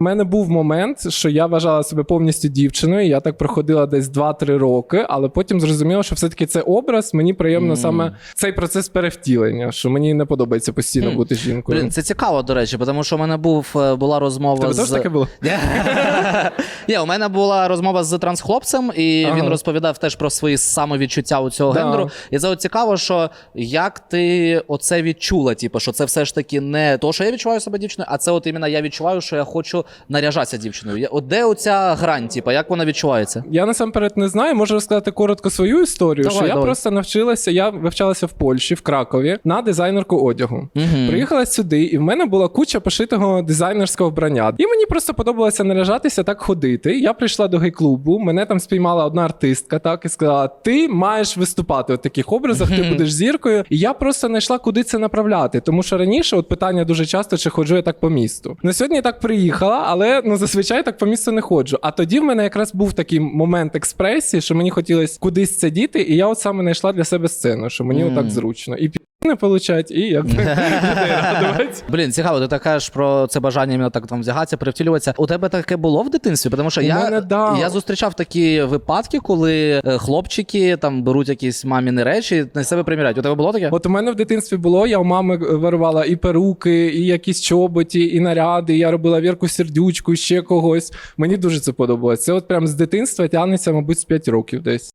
У мене був момент, що я вважала себе повністю дівчиною. Я так проходила десь 2-3 роки, але потім зрозуміла, що все-таки це образ. Мені приємно саме цей процес перевтілення, що мені не подобається постійно бути жінкою. Блін, це цікаво, до речі, тому що в мене був е, була розмова Тебе з теж таке було? Ні, у мене була розмова з трансхлопцем, і Ага. він розповідав теж про свої самовідчуття у цього Да. гендеру. І це от цікаво, що як ти оце відчула, типу, що це все ж таки не то, що я відчуваю себе дівчиною, а це от іменно я відчуваю, що я хочу наряжатися дівчиною. От де оця грань, типу, як вона відчувається? Я насамперед не знаю, можу розказати коротко свою історію. Давай, що я просто навчилася, я вивчалася в Польщі, в Кракові, на дизайнерку одягу. Мгм. Приїхала сюди, і в мене була куча пошитого дизайнерського вбрання. І мені просто подобалося наряжатися так ходити. Я прийшла до гей-клубу, мене там спіймала одна артистка, так і сказала: Ти маєш виступати в таких образах, ти будеш зіркою. І я просто не йшла, куди це направляти. Тому що раніше от питання дуже часто, чи ходжу я так по місту. На сьогодні я так приїхала, але ну зазвичай так по місту не ходжу. А тоді в мене якраз був такий момент експресії, що мені хотілося кудись це діти, і я от саме знайшла для себе сцену, що мені Мгм. отак зручно. І не получать, і людей радувати. Блін, цікаво, ти так кажеш про це бажання іменно так там вдягатися, перевтілюватися. У тебе таке було в дитинстві? Тому що У я, мене, да. я зустрічав такі випадки, коли е, хлопчики там беруть якісь маміни речі, на себе приміряють. У тебе було таке? От у мене в дитинстві було, я у мами вирувала і перуки, і якісь чоботі, і наряди. Я робила вірку сердючку, ще когось. Мені дуже це подобалось. Це от прям з дитинства тягнеться, мабуть, з 5 років десь.